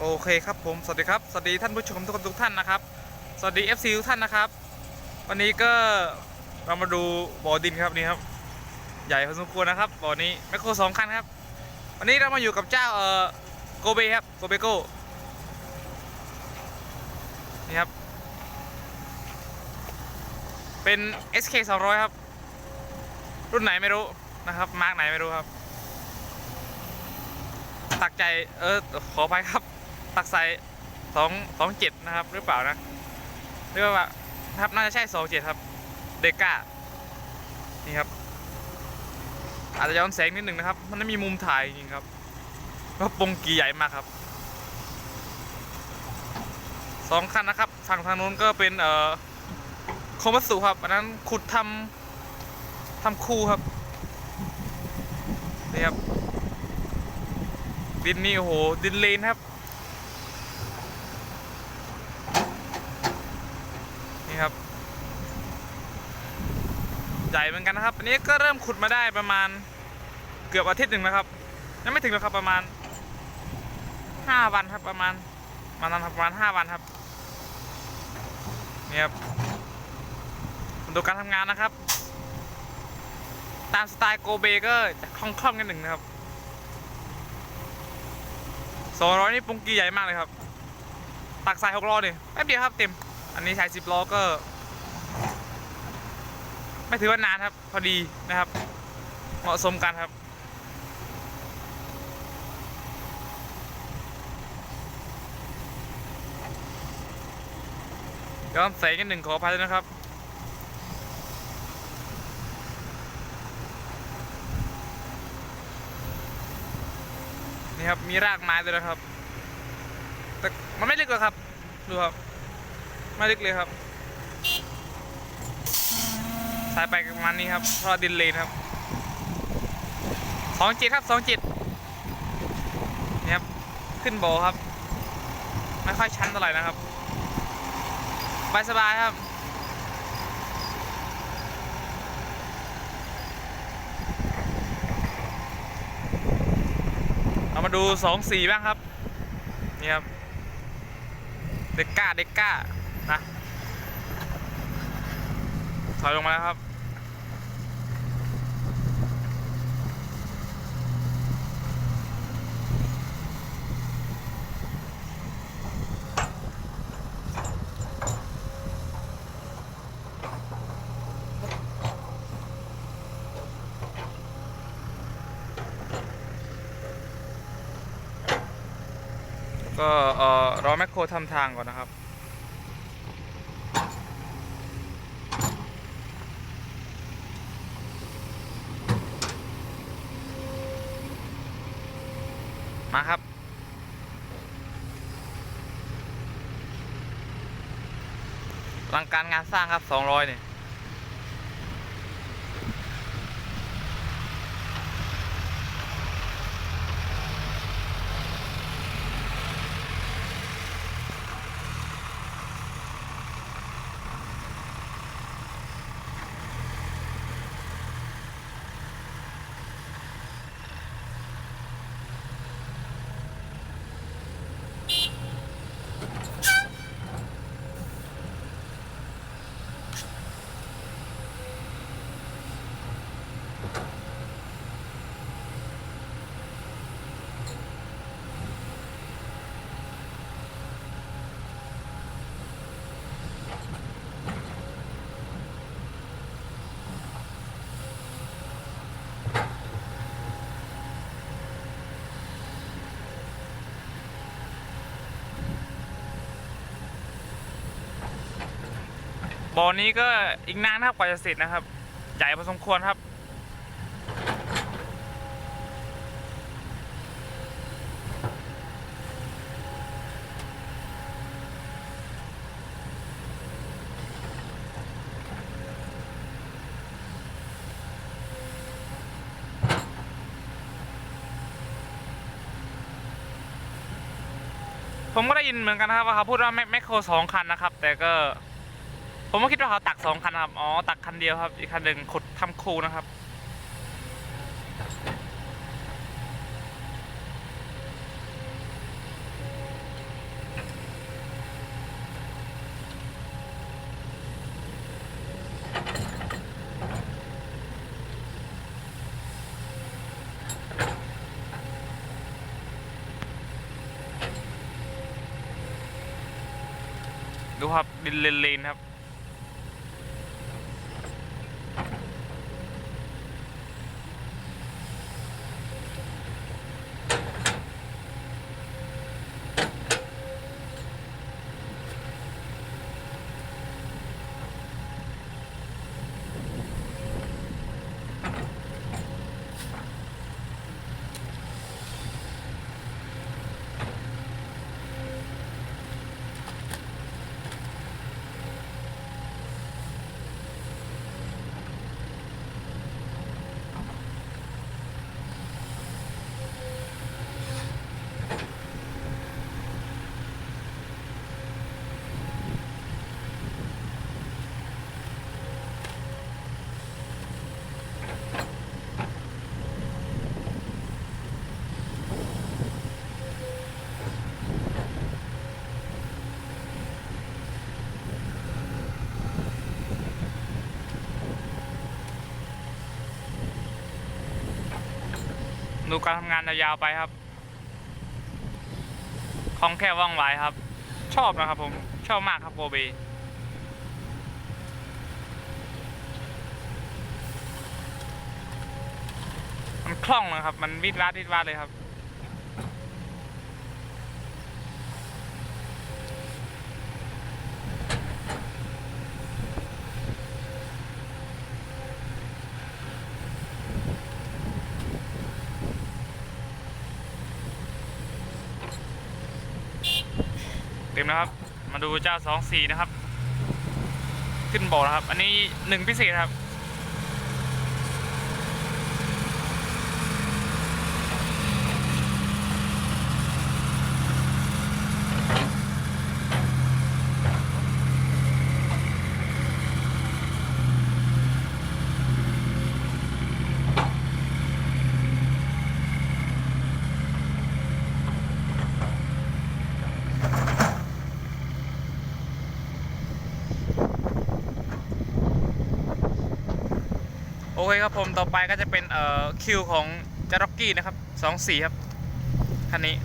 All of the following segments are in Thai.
โอเคครับผม สวัสดีครับ สวัสดีท่านผู้ชมทุกคนทุกท่านนะครับ สวัสดี FC ทุกท่านนะครับ วันนี้ก็เรามาดูบ่อดินครับนี่ครับ ใหญ่พอสมควรนะครับบ่อนี้แมคโครสองคันครับ วันนี้เรามาอยู่กับเจ้าเอ่อโกเบครับโกเบโก้นี่ครับ เป็น SK 200 ครับ รุ่นไหนไม่รู้นะครับมาร์กไหนไม่รู้ครับตักใจเออขออภัยครับ ตักใส่สองสองเจ็ดนะครับ หรือเปล่านะหรือว่าครับน่าจะใช่สองเจ็ดครับ เดก้านี่ครับ อาจจะย้อนแสงนิดหนึ่งนะครับ มันไม่มีมุมถ่ายจริงครับเพราะปงกีใหญ่มากครับสองคันนะครับฝั่งทางนู้นก็เป็นเอ่อโคมัสุครับอันนั้นขุดทำทำคูครับนี่ครับดินนี่โอ้โหดินเลนครับ นี่ครับ ใหญ่เหมือนกันนะครับ อันนี้ก็เริ่มขุดมาได้ประมาณเกือบอาทิตย์หนึ่งนะครับ ยังไม่ถึงหรอกครับประมาณห้าวันครับประมาณประมาณประมาณห้าวันครับนี่ครับดูการทำงานนะครับ ตามสไตล์โกเบก็จะคล่องๆกันหนึ่งนะครับสองร้อยนี่ปุงกีใหญ่มากเลยครับ ตักใส่หกล้อนี่แป๊บเดียวครับเต็ม อันนี้ใช้สิบล้อก็ ไม่ถือว่านานครับ พอดีนะครับ เหมาะสมกันครับย้อนแสงกันหนึ่งขออภัยด้วยนะครับนี่ครับ มีรากไม้ด้วยนะครับ แต่มันไม่ลึกหรอกครับ ดูครับ ไม่ลึกเลยครับ สายไปประมาณนี้ครับเพราะว่าดินเลนครับสองจิตครับสองจิตนี่ครับ ขึ้นโบครับ ไม่ค่อยชันเท่าไหร่นะครับบายสบายครับ เรามาดูสองสีบ้างครับ นี่ครับ เด็กก้า เด็กก้า นะถอยลงมาแล้วครับ ก็เอ่อรอแมคโครทำทางก่อนนะครับ มาครับ ห ลังการงานสร้างครับ200เนี่ย บ่อนี้ก็อีกนานนะครับกว่าจะเสร็จนะครับ ใหญ่พอสมควรครับ ผมก็ได้ยินเหมือนกันนะครับว่าเขาพูดว่าแมคแมคโครสองคันนะครับ แต่ก็ ผมก็คิดว่าเขาตักสองคันครับ อ๋อ ตักคันเดียวครับ อีกคันหนึ่งขุดทำคูนะครับ ดูครับดินเลนๆครับ ดูการทำงานยาวๆไปครับคล่องแค่ว่องไวครับ ชอบนะครับผมชอบมากครับโบเบมันคล่องนะครับ มันวิดวาดวิดวาดเลยครับ เต็มแล้วครับ มาดูเจ้าสองสี่นะครับ ขึ้นโบกนะครับ อันนี้หนึ่งพิเศษครับ เคครับผมต่อไปก็จะเป็นเอ่อคิวของจารอกกี้นะครับสองสี่ครับคันนี้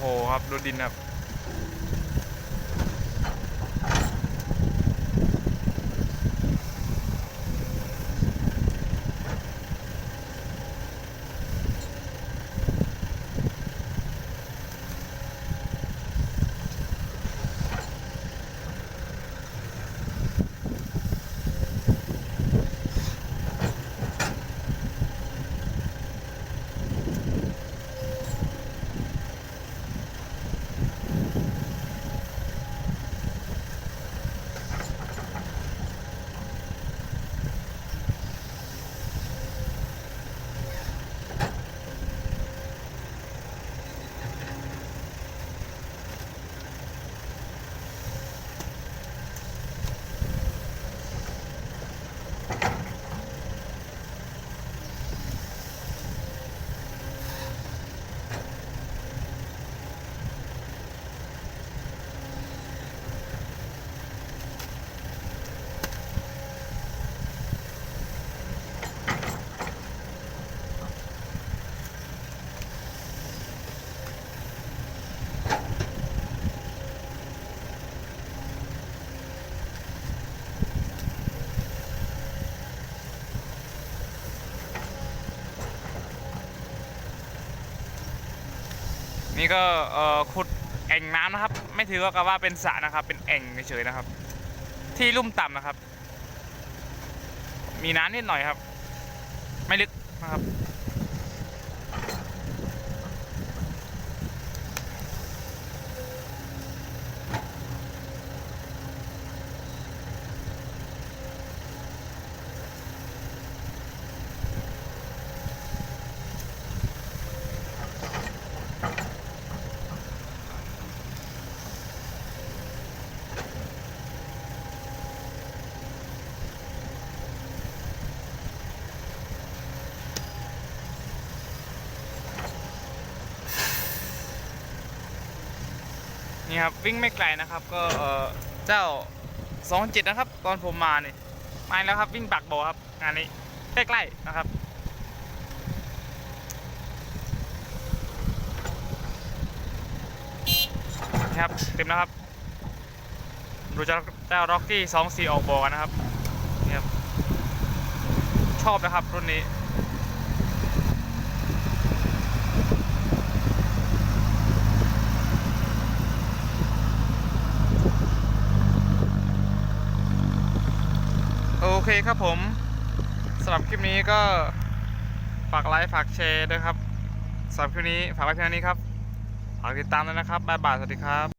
โอ้โหครับดูดินครับ นี่ก็ขุดแอ่งน้ำนะครับ ไม่ถือว่ากับว่าเป็นสระนะครับ เป็นแอ่งเฉยๆนะครับ ที่ลุ่มต่ำนะครับ มีน้ำนิดหน่อยครับ ไม่ลึกนะครับ นี่ครับวิ่งไม่ไกลนะครับก็เออเจ้าสองจิตนะครับ ตอนผมมานี่มาแล้วครับวิ่งปักโบครับงานนี้ใกล้ๆนะครับนี่ครับเต็มแล้วครับดูเจ้าเจ้าร็อกกี้สองสี่ออกบอกกันนะครับนี่ครับชอบนะครับรุ่นนี้ เคครับผมสำหรับคลิปนี้ก็ฝากไลค์ฝากแชร์ด้วยครับสำหรับคลิปนี้ฝากไว้เพียงนี้ครับฝากติดตามด้วยนะครับบ๊ายบายสวัสดีครับ